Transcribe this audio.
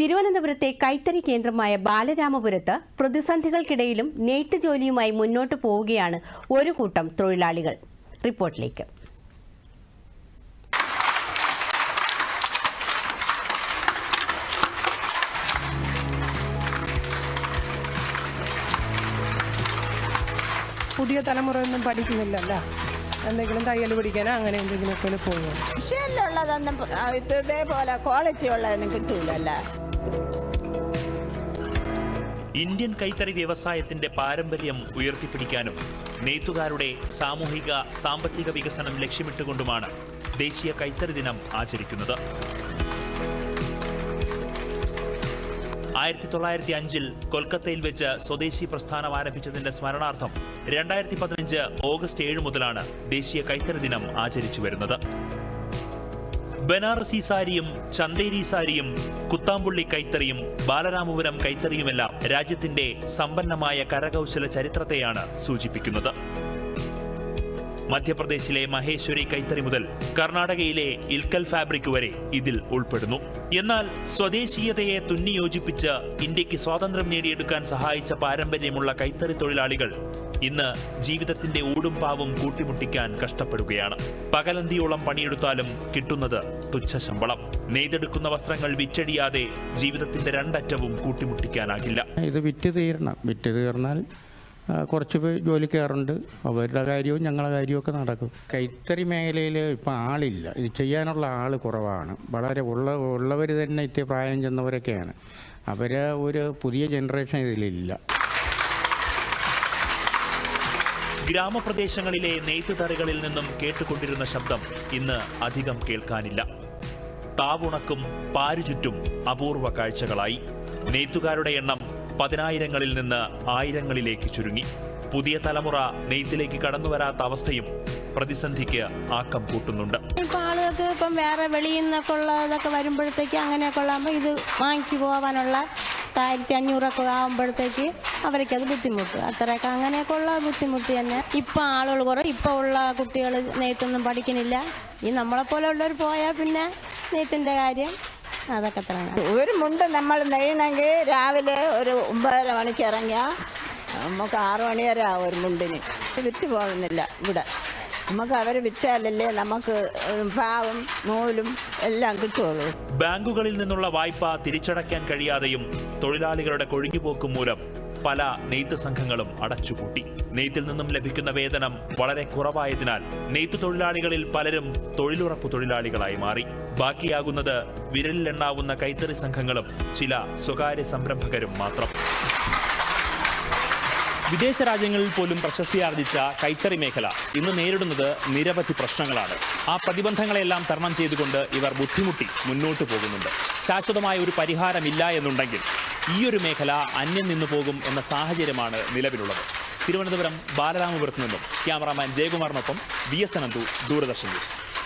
തിരുവനന്തപുരത്തെ കൈത്തറി കേന്ദ്രമായ ബാലരാമപുരത്ത് പ്രതിസന്ധികൾക്കിടയിലും നെയ്ത്ത് ജോലിയുമായി മുന്നോട്ട് പോവുകയാണ് ഒരു കൂട്ടം തൊഴിലാളികൾ. റിപ്പോർട്ടിലേക്ക്. പുതിയ തലമുറയൊന്നും പഠിക്കുന്നില്ലല്ല? എന്തെങ്കിലും തയ്യൽ പിടിക്കാനോ അങ്ങനെ എന്തെങ്കിലുമൊക്കെ പോകും മിഷീനിലുള്ളതൊന്നും ഇത് ഇതേപോലെ ക്വാളിറ്റി ഉള്ളതൊന്നും കിട്ടൂലല്ല? ഇന്ത്യൻ കൈത്തറി വ്യവസായത്തിന്റെ പാരമ്പര്യം ഉയർത്തിപ്പിടിക്കാനും നെയ്ത്തുകാരുടെ സാമൂഹിക സാമ്പത്തിക വികസനം ലക്ഷ്യമിട്ടുകൊണ്ടുമാണ് ദേശീയ കൈത്തറി ദിനം ആചരിക്കുന്നത്. ആയിരത്തി തൊള്ളായിരത്തി അഞ്ചിൽ കൊൽക്കത്തയിൽ വെച്ച് സ്വദേശി പ്രസ്ഥാനം ആരംഭിച്ചതിന്റെ സ്മരണാർത്ഥം രണ്ടായിരത്തി പതിനഞ്ച് ഓഗസ്റ്റ് ഏഴ് മുതലാണ് ദേശീയ കൈത്തറി ദിനം ആചരിച്ചു വരുന്നത്. ബനാറസി സാരിയും ചന്ദേരി സാരിയും കുത്താമ്പുള്ളി കൈത്തറിയും ബാലരാമപുരം കൈത്തറിയുമെല്ലാം രാജ്യത്തിന്റെ സമ്പന്നമായ കരകൗശല ചരിത്രത്തെയാണ് സൂചിപ്പിക്കുന്നത്. മധ്യപ്രദേശിലെ മഹേശ്വരി കൈത്തറി മുതൽ കർണാടകയിലെ ഇൽക്കൽ ഫാബ്രിക് വരെ ഇതിൽ ഉൾപ്പെടുന്നു. എന്നാൽ സ്വദേശീയതയെ തുന്നിയോജിപ്പിച്ച് ഇന്ത്യയ്ക്ക് സ്വാതന്ത്ര്യം നേടിയെടുക്കാൻ സഹായിച്ച പാരമ്പര്യമുള്ള കൈത്തറി തൊഴിലാളികൾ ഇന്ന് ജീവിതത്തിന്റെ ഊടും പാവും കൂട്ടിമുട്ടിക്കാൻ കഷ്ടപ്പെടുകയാണ്. പകലന്തിയോളം പണിയെടുത്താലും കിട്ടുന്നത് തുച്ഛ ശമ്പളം. നെയ്തെടുക്കുന്ന വസ്ത്രങ്ങൾ വിറ്റഴിയാതെ ജീവിതത്തിന്റെ രണ്ടറ്റവും കൂട്ടിമുട്ടിക്കാനാകില്ല. ഇത് വിറ്റ് തീരണം. വിറ്റ് തീർന്നാൽ കുറച്ച് പേര് ജോലി കയറുണ്ട് അവരുടെ കാര്യവും ഞങ്ങളുടെ കാര്യവും ഒക്കെ നടക്കും. കൈത്തറി മേഖലയിൽ ഇപ്പം ആളില്ല. ഇത് ചെയ്യാനുള്ള ആൾ കുറവാണ്. വളരെ ഉള്ള ഉള്ളവർ തന്നെ ഇത്തിരി പ്രായം ചെന്നവരൊക്കെയാണ്. അവർ ഒരു പുതിയ ജനറേഷൻ ഇതിലില്ല. ഗ്രാമപ്രദേശങ്ങളിലെ നെയ്ത്തുതറികളിൽ നിന്നും കേട്ടുകൊണ്ടിരുന്ന ശബ്ദം ഇന്ന് അധികം കേൾക്കാനില്ല. താവുണക്കും പാരുചുറ്റും അപൂർവ കാഴ്ചകളായി. നെയ്ത്തുകാരുടെ എണ്ണം പതിനായിരങ്ങളിൽ നിന്ന് ആയിരങ്ങളിലേക്ക് ചുരുങ്ങി. പുതിയ തലമുറ നെയ്ത്തിലേക്ക് കടന്നുവരാത്ത അവസ്ഥയും പ്രതിസന്ധിക്ക് ആക്കം കൂട്ടുന്നുണ്ട്. ഇപ്പം ആളുകൾക്ക് ഇപ്പം വേറെ വെളിയിൽ നിന്നൊക്കെ ഉള്ളതൊക്കെ വരുമ്പോഴത്തേക്ക് അങ്ങനെയൊക്കെ ഉള്ളാകുമ്പോൾ ഇത് വാങ്ങിച്ചു പോകാനുള്ള ആയിരത്തി അഞ്ഞൂറൊക്കെ ആകുമ്പോഴത്തേക്ക് അവർക്ക് അത് ബുദ്ധിമുട്ട്. അത്രയൊക്കെ അങ്ങനെയൊക്കെ ഉള്ള ബുദ്ധിമുട്ട് തന്നെ. ഇപ്പം ആളുകൾ കുറേ ഇപ്പോൾ ഉള്ള കുട്ടികൾ നെയ്ത്തൊന്നും പഠിക്കുന്നില്ല. ഈ നമ്മളെപ്പോലെ ഉള്ളവർ പോയാൽ പിന്നെ നെയ്ത്തിന്റെ കാര്യം അതൊക്കെ തന്നെ ഒരു മുണ്ട് നമ്മൾ നെയ്യണമെങ്കിൽ രാവിലെ ഒരു ഒമ്പതര മണിക്ക് ഇറങ്ങിയാൽ നമുക്ക് ആറു മണി വരെ ആവും ഒരു മുണ്ടിന്. വിറ്റ് പോകുന്നില്ല ഇവിടെ. നമുക്ക് അവർ വിറ്റാലല്ലേ നമുക്ക് പാവും നൂലും എല്ലാം കിട്ടുള്ളൂ ബാങ്കുകളിൽ നിന്നുള്ള വായ്പ തിരിച്ചടയ്ക്കാൻ കഴിയാതെയും തൊഴിലാളികളുടെ കൊഴിഞ്ഞുപോക്കും മൂലം പല നെയ്ത്ത് സംഘങ്ങളും അടച്ചുപൂട്ടി. നെയ്ത്തിൽ നിന്നും ലഭിക്കുന്ന വേതനം വളരെ കുറവായതിനാൽ നെയ്ത്ത് തൊഴിലാളികളിൽ പലരും തൊഴിലുറപ്പ് തൊഴിലാളികളായി മാറി. ബാക്കിയാകുന്നത് വിരലിലെണ്ണാവുന്ന കൈത്തറി സംഘങ്ങളും ചില സ്വകാര്യ സംരംഭകരും മാത്രം. വിദേശ രാജ്യങ്ങളിൽ പോലും പ്രശസ്തിയാർജിച്ച കൈത്തറി മേഖല ഇന്ന് നേരിടുന്നത് നിരവധി പ്രശ്നങ്ങളാണ്. ആ പ്രതിബന്ധങ്ങളെല്ലാം തരണം ചെയ്തുകൊണ്ട് ഇവർ ബുദ്ധിമുട്ടി മുന്നോട്ടു പോകുന്നുണ്ട്. ശാശ്വതമായ ഒരു പരിഹാരമില്ല എന്നുണ്ടെങ്കിൽ ഈ ഒരു മേഖല അന്യം നിന്നു പോകും എന്ന സാഹചര്യമാണ് നിലവിലുള്ളത്. തിരുവനന്തപുരം ബാലരാമപുരത്ത് നിന്നും cameraman ജയകുമാറിനൊപ്പം V S Ananthu Doordarshan news.